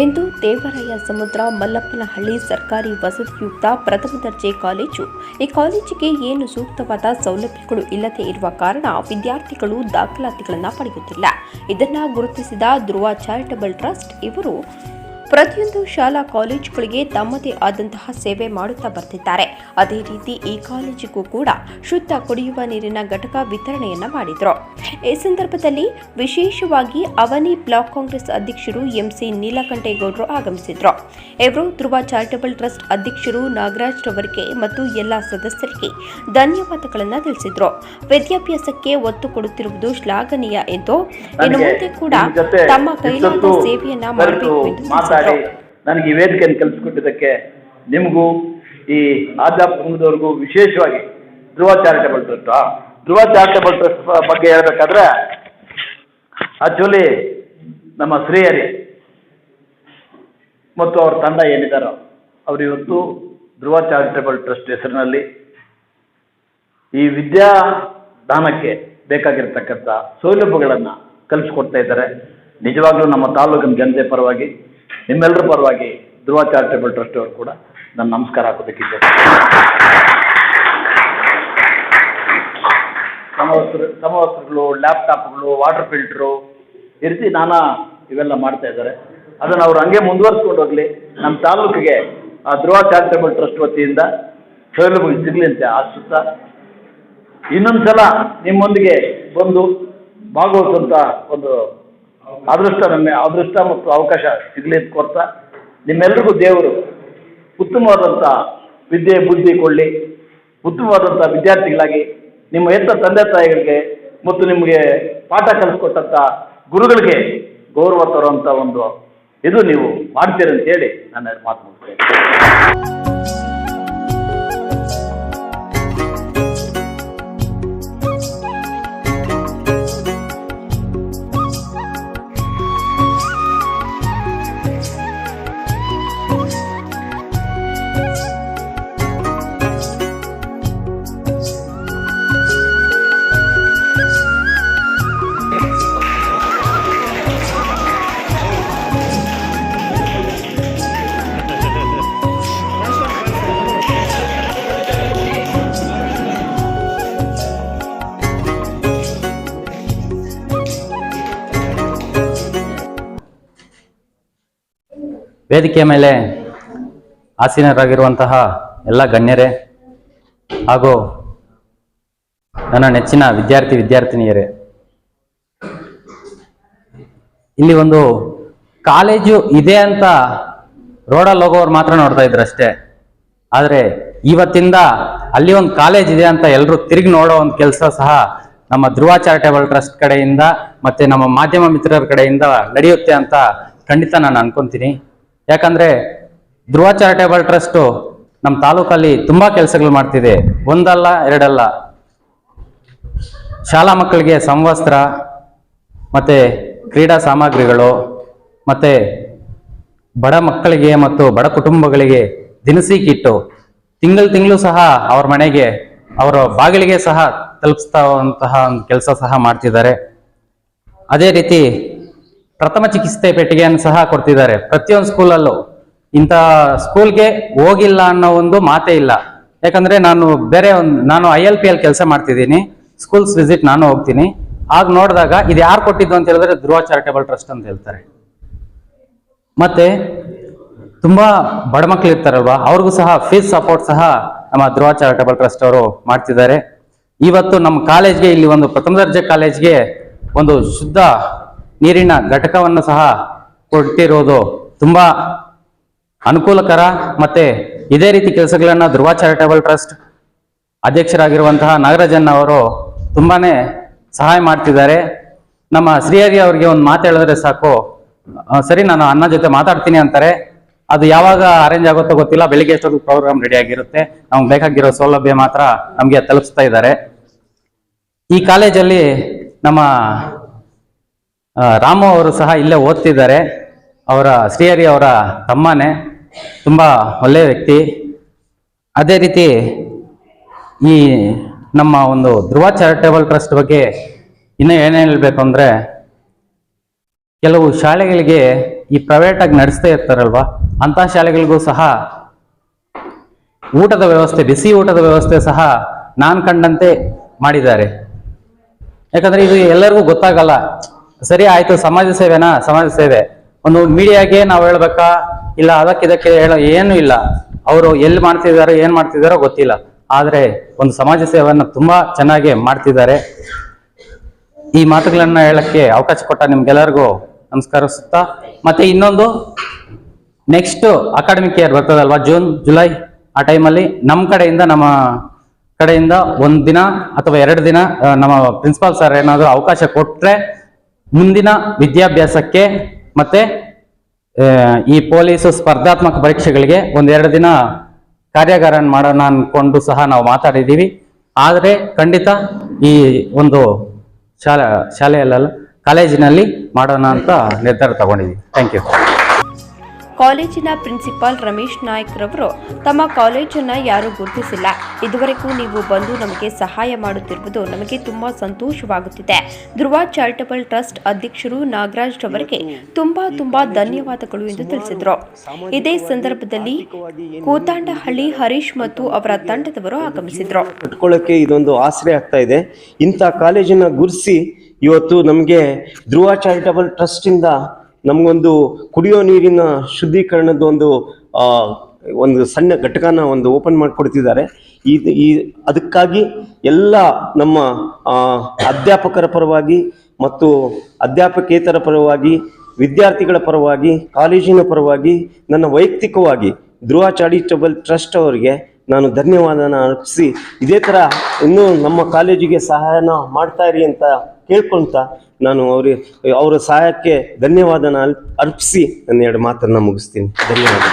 ಇಂದು ದೇವರಾಯ ಸಮುದ್ರ, ಮಲ್ಲಪ್ಪನಹಳ್ಳಿ ಸರ್ಕಾರಿ ವಸತಿಯುಕ್ತ ಪ್ರಥಮ ದರ್ಜೆ ಕಾಲೇಜು. ಈ ಕಾಲೇಜಿಗೆ ಏನು ಸೂಕ್ತವಾದ ಸೌಲಭ್ಯಗಳು ಇಲ್ಲದೆ ಇರುವ ಕಾರಣ ವಿದ್ಯಾರ್ಥಿಗಳು ದಾಖಲಾತಿಗಳನ್ನು ಪಡೆಯುತ್ತಿಲ್ಲ. ಇದನ್ನು ಗುರುತಿಸಿದ ಧ್ರುವ ಚಾರಿಟಬಲ್ ಟ್ರಸ್ಟ್ ಇವರು ಪ್ರತಿಯೊಂದು ಶಾಲಾ ಕಾಲೇಜುಗಳಿಗೆ ತಮ್ಮದೇ ಆದಂತಹ ಸೇವೆ ಮಾಡುತ್ತಾ ಬರ್ತಿದ್ದಾರೆ. ಅದೇ ರೀತಿ ಈ ಕಾಲೇಜಿಗೂ ಕೂಡ ಶುದ್ಧ ಕುಡಿಯುವ ನೀರಿನ ಘಟಕ ವಿತರಣೆಯನ್ನ ಮಾಡಿದ್ರು. ಈ ಸಂದರ್ಭದಲ್ಲಿ ವಿಶೇಷವಾಗಿ ಅವನಿ ಬ್ಲಾಕ್ ಕಾಂಗ್ರೆಸ್ ಅಧ್ಯಕ್ಷರು ಎಂಸಿ ನೀಲಕಂಠೇಗೌಡರು ಆಗಮಿಸಿದ್ರು. ಇವರು ಧ್ರುವ ಚಾರಿಟಬಲ್ ಟ್ರಸ್ಟ್ ಅಧ್ಯಕ್ಷರು ನಾಗರಾಜ್ ರವರಿಗೆ ಮತ್ತು ಎಲ್ಲಾ ಸದಸ್ಯರಿಗೆ ಧನ್ಯವಾದಗಳನ್ನು ತಿಳಿಸಿದ್ರು. ವಿದ್ಯಾಭ್ಯಾಸಕ್ಕೆ ಒತ್ತು ಕೊಡುತ್ತಿರುವುದು ಶ್ಲಾಘನೀಯ ಎಂದು ಇನ್ನು ಮುಂದೆ ಕೂಡ ತಮ್ಮ ಕೈಲಾದ ಸೇವೆಯನ್ನ ಮಾಡಬೇಕು ಎಂದು ಮಾತಾಡಿ ನನಗೆ ಈ ವೇದಿಕೆಯನ್ನು ಕಲ್ಪಿಸ್ಕೊಟ್ಟಿದ್ದಕ್ಕೆ ನಿಮಗೂ ಈ ಆಧ್ಯಾತ್ಮಿಕದವ್ರಿಗೂ ವಿಶೇಷವಾಗಿ Dhruva charitable trust Dhruva charitable trust ಬಗ್ಗೆ ಹೇಳ್ಬೇಕಾದ್ರೆ ಆಕ್ಚುಲಿ ನಮ್ಮ ಶ್ರೀಹರಿ ಮತ್ತು ಅವ್ರ ತಂಡ ಏನಿದ್ದಾರೋ ಅವರು ಇವತ್ತು ಧ್ರುವ ಚಾರಿಟಬಲ್ ಟ್ರಸ್ಟ್ ಹೆಸರಿನಲ್ಲಿ ಈ ವಿದ್ಯಾ ದಾನಕ್ಕೆ ಬೇಕಾಗಿರ್ತಕ್ಕಂಥ ಸೌಲಭ್ಯಗಳನ್ನು ಕಲಿಸ್ಕೊಡ್ತಾ ಇದ್ದಾರೆ. ನಿಜವಾಗ್ಲೂ ನಮ್ಮ ತಾಲೂಕಿನ ಜನತೆ ಪರವಾಗಿ ನಿಮ್ಮೆಲ್ಲರ ಪರವಾಗಿ ಧ್ರುವ ಚಾರಿಟೇಬಲ್ ಟ್ರಸ್ಟ್ ಅವರು ಕೂಡ ನಾನು ನಮಸ್ಕಾರ ಹಾಕೋದಕ್ಕಿದ್ದೆ ಸಮವಸ್ತ್ರ ಸಮವಸ್ತ್ರಗಳು ಲ್ಯಾಪ್ಟಾಪ್ಗಳು ವಾಟರ್ ಫಿಲ್ಟ್ರು ಈ ರೀತಿ ನಾನಾ ಇವೆಲ್ಲ ಮಾಡ್ತಾ ಇದ್ದಾರೆ. ಅದನ್ನು ಅವ್ರು ಹಂಗೆ ಮುಂದುವರಿಸ್ಕೊಂಡು ಹೋಗಲಿ ನಮ್ಮ ತಾಲೂಕಿಗೆ ಆ ಧ್ರುವ ಚಾರಿಟೇಬಲ್ ಟ್ರಸ್ಟ್ ವತಿಯಿಂದ ಸೌಲಭ್ಯ ಸಿಗಲಿ ಅಂತ ಆಶಿಸ್ತಾ ಇನ್ನೊಂದು ಸಲ ನಿಮ್ಮೊಂದಿಗೆ ಬಂದು ಭಾಗವಹಿಸುವಂಥ ಒಂದು ಅದೃಷ್ಟ ನಮ್ಮ ಅದೃಷ್ಟ ಮತ್ತು ಅವಕಾಶ ಸಿಗಲಿ ಅಂತ ಕೊಡ್ತಾ, ನಿಮ್ಮೆಲ್ರಿಗೂ ದೇವರು ಉತ್ತಮವಾದಂಥ ವಿದ್ಯೆ, ಬುದ್ಧಿ ಕೊಳ್ಳಿ ಉತ್ತಮವಾದಂಥ ವಿದ್ಯಾರ್ಥಿಗಳಾಗಿ, ನಿಮ್ಮ ಎತ್ತ ತಂದೆ ತಾಯಿಗಳಿಗೆ ಮತ್ತು ನಿಮಗೆ ಪಾಠ ಕಲಿಸ್ಕೊಟ್ಟಂಥ ಗುರುಗಳಿಗೆ ಗೌರವ ತರುವಂಥ ಒಂದು ಇದು ನೀವು ಮಾಡ್ತೀರಂತ ಹೇಳಿ ನಾನು ಮಾತು ಮುಗಿಸ್ತೇನೆ. ವೇದಿಕೆಯ ಮೇಲೆ ಆಸೀನರಾಗಿರುವಂತಹ ಎಲ್ಲ ಗಣ್ಯರೇ ಹಾಗೂ ನನ್ನ ನೆಚ್ಚಿನ ವಿದ್ಯಾರ್ಥಿ ವಿದ್ಯಾರ್ಥಿನಿಯರೇ. ಇಲ್ಲಿ ಒಂದು ಕಾಲೇಜು ಇದೆ ಅಂತ ರೋಡಲ್ಲಿ ಹೋಗೋರು ಮಾತ್ರ ನೋಡ್ತಾ ಇದ್ರು ಅಷ್ಟೇ. ಆದರೆ ಇವತ್ತಿಂದ ಅಲ್ಲಿ ಒಂದು ಕಾಲೇಜ್ ಇದೆ ಅಂತ ಎಲ್ಲರೂ ತಿರುಗಿ ನೋಡೋ ಒಂದು ಕೆಲಸ ಸಹ ನಮ್ಮ ಧ್ರುವ ಚಾರಿಟೇಬಲ್ ಟ್ರಸ್ಟ್ ಕಡೆಯಿಂದ ಮತ್ತೆ ನಮ್ಮ ಮಾಧ್ಯಮ ಮಿತ್ರರ ಕಡೆಯಿಂದ ನಡೆಯುತ್ತೆ ಅಂತ ಖಂಡಿತ ನಾನು ಅನ್ಕೊಂತೀನಿ. ಯಾಕಂದ್ರೆ ಧ್ರುವ ಚಾರಿಟೇಬಲ್ ಟ್ರಸ್ಟ್ ನಮ್ಮ ತಾಲೂಕಲ್ಲಿ ತುಂಬಾ ಕೆಲಸಗಳು ಮಾಡ್ತಿದೆ. ಒಂದಲ್ಲ, ಎರಡಲ್ಲ. ಶಾಲಾ ಮಕ್ಕಳಿಗೆ ಸಮವಸ್ತ್ರ ಮತ್ತೆ ಕ್ರೀಡಾ ಸಾಮಗ್ರಿಗಳು, ಮತ್ತೆ ಬಡ ಮಕ್ಕಳಿಗೆ ಮತ್ತು ಬಡ ಕುಟುಂಬಗಳಿಗೆ ದಿನಸಿ ಕಿಟ್ಟು. ತಿಂಗಳು ತಿಂಗಳು ಸಹ ಅವ್ರ ಮನೆಗೆ, ಅವರ ಬಾಗಿಲಿಗೆ ಸಹ ತಲುಪಿಸ್ತಾವಂತಹ ಒಂದು ಕೆಲಸ ಸಹ ಮಾಡ್ತಿದ್ದಾರೆ. ಅದೇ ರೀತಿ ಪ್ರಥಮ ಚಿಕಿತ್ಸೆ ಪೆಟ್ಟಿಗೆಯನ್ನು ಸಹ ಕೊಡ್ತಿದ್ದಾರೆ. ಪ್ರತಿಯೊಂದು ಸ್ಕೂಲಲ್ಲೂ ಇಂಥ ಸ್ಕೂಲ್ಗೆ ಹೋಗಿಲ್ಲ ಅನ್ನೋ ಒಂದು ಮಾತೇ ಇಲ್ಲ. ಯಾಕಂದ್ರೆ ನಾನು ಬೇರೆ ಒಂದು, ನಾನು ಐ ಎಲ್ ಪಿ ಎಲ್ ಕೆಲಸ ಮಾಡ್ತಿದ್ದೀನಿ. ಸ್ಕೂಲ್ಸ್ ವಿಸಿಟ್ ನಾನು ಹೋಗ್ತೀನಿ. ಆಗ ನೋಡಿದಾಗ ಇದು ಯಾರು ಕೊಟ್ಟಿದ್ದು ಅಂತ ಹೇಳಿದ್ರೆ ಧ್ರುವ ಚಾರಿಟೇಬಲ್ ಟ್ರಸ್ಟ್ ಅಂತ ಹೇಳ್ತಾರೆ. ಮತ್ತೆ ತುಂಬಾ ಬಡ ಮಕ್ಳು ಇರ್ತಾರಲ್ವಾ? ಅವ್ರಿಗೂ ಸಹ ಫೀಸ್ ಸಪೋರ್ಟ್ ಸಹ ನಮ್ಮ ಧ್ರುವ ಚಾರಿಟೇಬಲ್ ಟ್ರಸ್ಟ್ ಅವರು ಮಾಡ್ತಿದ್ದಾರೆ. ಇವತ್ತು ನಮ್ಮ ಕಾಲೇಜ್ಗೆ ಇಲ್ಲಿ ಒಂದು ಪ್ರಥಮ ದರ್ಜೆ ಕಾಲೇಜ್ಗೆ ಒಂದು ಶುದ್ಧ ನೀರಿನ ಘಟಕವನ್ನು ಸಹ ಕೊಟ್ಟಿರೋದು ತುಂಬಾ ಅನುಕೂಲಕರ ಮತ್ತೆ ಇದೇ ರೀತಿ ಕೆಲಸಗಳನ್ನ ಧ್ರುವ ಚಾರಿಟೇಬಲ್ ಟ್ರಸ್ಟ್ ಅಧ್ಯಕ್ಷರಾಗಿರುವಂತಹ ನಾಗರಾಜನ್ ಅವರು ತುಂಬಾನೇ ಸಹಾಯ ಮಾಡ್ತಿದ್ದಾರೆ. ನಮ್ಮ ಶ್ರೀಹರಿ ಅವರಿಗೆ ಒಂದು ಮಾತು ಹೇಳಿದ್ರೆ ಸಾಕು. ಸರಿ, ನಾನು ಅಣ್ಣ ಜೊತೆ ಮಾತಾಡ್ತೀನಿ ಅಂತಾರೆ. ಅದು ಯಾವಾಗ ಅರೇಂಜ್ ಆಗುತ್ತೋ ಗೊತ್ತಿಲ್ಲ. ಬೆಳಿಗ್ಗೆ ಎಷ್ಟೊತ್ತು ಪ್ರೋಗ್ರಾಮ್ ರೆಡಿ ಆಗಿರುತ್ತೆ. ನಮ್ಗೆ ಬೇಕಾಗಿರೋ ಸೌಲಭ್ಯ ಮಾತ್ರ ನಮಗೆ ತಲುಪಿಸ್ತಾ ಇದ್ದಾರೆ. ಈ ಕಾಲೇಜಲ್ಲಿ ನಮ್ಮ ರಾಮು ಅವರು ಸಹ ಇಲ್ಲೇ ಓದ್ತಿದ್ದಾರೆ. ಅವರ ಶ್ರೀಹರಿ ಅವರ ತಮ್ಮನೇ, ತುಂಬ ಒಳ್ಳೆಯ ವ್ಯಕ್ತಿ. ಅದೇ ರೀತಿ ಈ ನಮ್ಮ ಒಂದು ಧ್ರುವ ಚಾರಿಟೇಬಲ್ ಟ್ರಸ್ಟ್ ಬಗ್ಗೆ ಇನ್ನೂ ಏನೇನು ಹೇಳಬೇಕು ಅಂದರೆ, ಕೆಲವು ಶಾಲೆಗಳಿಗೆ ಈ ಪ್ರೈವೇಟಾಗಿ ನಡೆಸ್ತಾ ಇರ್ತಾರಲ್ವಾ? ಅಂತ ಶಾಲೆಗಳಿಗೂ ಸಹ ಊಟದ ವ್ಯವಸ್ಥೆ, ಬಿಸಿ ಊಟದ ವ್ಯವಸ್ಥೆ ಸಹ ನಾನು ಕಂಡಂತೆ ಮಾಡಿದ್ದಾರೆ. ಯಾಕಂದರೆ ಇದು ಎಲ್ಲರಿಗೂ ಗೊತ್ತಾಗಲ್ಲ. ಸರಿ ಆಯ್ತು, ಸಮಾಜ ಸೇವೆನಾ? ಸಮಾಜ ಸೇವೆ. ಒಂದು ಮೀಡಿಯಾಗೆ ನಾವು ಹೇಳ್ಬೇಕಾ, ಇಲ್ಲ, ಅದಕ್ಕೆ ಇದಕ್ಕೆ ಹೇಳೋ ಏನು ಇಲ್ಲ. ಅವರು ಎಲ್ಲಿ ಮಾಡ್ತಿದಾರೋ ಏನ್ ಮಾಡ್ತಿದಾರೋ ಗೊತ್ತಿಲ್ಲ. ಆದ್ರೆ ಒಂದು ಸಮಾಜ ಸೇವೆಯನ್ನು ತುಂಬಾ ಚೆನ್ನಾಗಿ ಮಾಡ್ತಿದ್ದಾರೆ. ಈ ಮಾತುಗಳನ್ನ ಹೇಳಕ್ಕೆ ಅವಕಾಶ ಕೊಟ್ಟ ನಿಮ್ಗೆಲ್ಲರಿಗೂ ನಮಸ್ಕರಿಸುತ್ತಾ ಮತ್ತೆ ಇನ್ನೊಂದು ನೆಕ್ಸ್ಟ್ ಅಕಾಡೆಮಿಕ್ ಇಯರ್ ಬರ್ತದಲ್ವಾ ಜೂನ್ ಜುಲೈ ಆ ಟೈಮಲ್ಲಿ ನಮ್ಮ ಕಡೆಯಿಂದ ನಮ್ಮ ಕಡೆಯಿಂದ ಒಂದ್ ದಿನ ಅಥವಾ ಎರಡು ದಿನ ನಮ್ಮ ಪ್ರಿನ್ಸಿಪಾಲ್ ಸರ್ ಏನಾದರೂ ಅವಕಾಶ ಕೊಟ್ರೆ ಮುಂದಿನ ವಿದ್ಯಾಭ್ಯಾಸಕ್ಕೆ ಮತ್ತೆ ಈ ಪೊಲೀಸ್ ಸ್ಪರ್ಧಾತ್ಮಕ ಪರೀಕ್ಷೆಗಳಿಗೆ ಒಂದೆರಡು ದಿನ ಕಾರ್ಯಾಗಾರ ಮಾಡೋಣ ಅನ್ಕೊಂಡು ಸಹ ನಾವು ಮಾತಾಡಿದ್ದೀವಿ. ಆದರೆ ಖಂಡಿತ ಈ ಒಂದು ಶಾಲಾ, ಶಾಲೆಯಲ್ಲ ಕಾಲೇಜಿನಲ್ಲಿ ಮಾಡೋಣ ಅಂತ ನಿರ್ಧಾರ ತಗೊಂಡಿದ್ದೀವಿ. ಥ್ಯಾಂಕ್ ಯು ಕಾಲೇಜಿನ ಪ್ರಿನ್ಸಿಪಾಲ್ ರಮೇಶ್ ನಾಯ್ಕ್ ರವರು ತಮ್ಮ ಕಾಲೇಜನ್ನ ಯಾರೂ ಗುರುತಿಸಿಲ್ಲ. ಇದುವರೆಗೂ ನೀವು ಬಂದು ನಮಗೆ ಸಹಾಯ ಮಾಡುತ್ತಿರುವುದು ನಮಗೆ ತುಂಬಾ ಸಂತೋಷವಾಗುತ್ತಿದೆ. ಧ್ರುವ ಚಾರಿಟಬಲ್ ಟ್ರಸ್ಟ್ ಅಧ್ಯಕ್ಷರು ನಾಗರಾಜ್ ರವರಿಗೆ ತುಂಬಾ ತುಂಬಾ ಧನ್ಯವಾದಗಳು ಎಂದು ತಿಳಿಸಿದರು. ಇದೇ ಸಂದರ್ಭದಲ್ಲಿ ಕೂತಾಂಡಹಳ್ಳಿ ಹರೀಶ್ ಮತ್ತು ಅವರ ತಂಡದವರು ಆಗಮಿಸಿದರು. ಕಟ್ಕೊಳ್ಳೋಕೆ ಇದೊಂದು ಆಸರೆ ಆಗ್ತಾ ಇದೆ. ಇಂಥ ಕಾಲೇಜನ್ನು ಗುರುಸಿ ಇವತ್ತು ನಮಗೆ ಧ್ರುವ ಚಾರಿಟಬಲ್ ಟ್ರಸ್ಟಿಂದ ನಮಗೊಂದು ಕುಡಿಯೋ ನೀರಿನ ಶುದ್ಧೀಕರಣದ ಒಂದು ಒಂದು ಸಣ್ಣ ಘಟಕನ ಒಂದು ಓಪನ್ ಮಾಡಿಕೊಡ್ತಿದ್ದಾರೆ. ಈ ಈ, ಅದಕ್ಕಾಗಿ ಎಲ್ಲ ನಮ್ಮ ಅಧ್ಯಾಪಕರ ಪರವಾಗಿ ಮತ್ತು ಅಧ್ಯಾಪಕೇತರ ಪರವಾಗಿ, ವಿದ್ಯಾರ್ಥಿಗಳ ಪರವಾಗಿ, ಕಾಲೇಜಿನ ಪರವಾಗಿ, ನನ್ನ ವೈಯಕ್ತಿಕವಾಗಿ ಧ್ರುವ ಚಾರಿಟಬಲ್ ಟ್ರಸ್ಟ್ ಅವರಿಗೆ ನಾನು ಧನ್ಯವಾದನ ಅರ್ಪಿಸಿ, ಇದೇ ಥರ ಇನ್ನೂ ನಮ್ಮ ಕಾಲೇಜಿಗೆ ಸಹಾಯನ ಮಾಡ್ತಾ ಇರಿ ಅಂತ ಕೇಳ್ಕೊಂತ ನಾನು ಅವ್ರಿಗೆ ಅವರ ಸಹಾಯಕ್ಕೆ ಧನ್ಯವಾದನ ಅರ್ಪಿಸಿ ನನ್ನ ಎರಡು ಮಾತನ್ನು ಮುಗಿಸ್ತೀನಿ. ಧನ್ಯವಾದ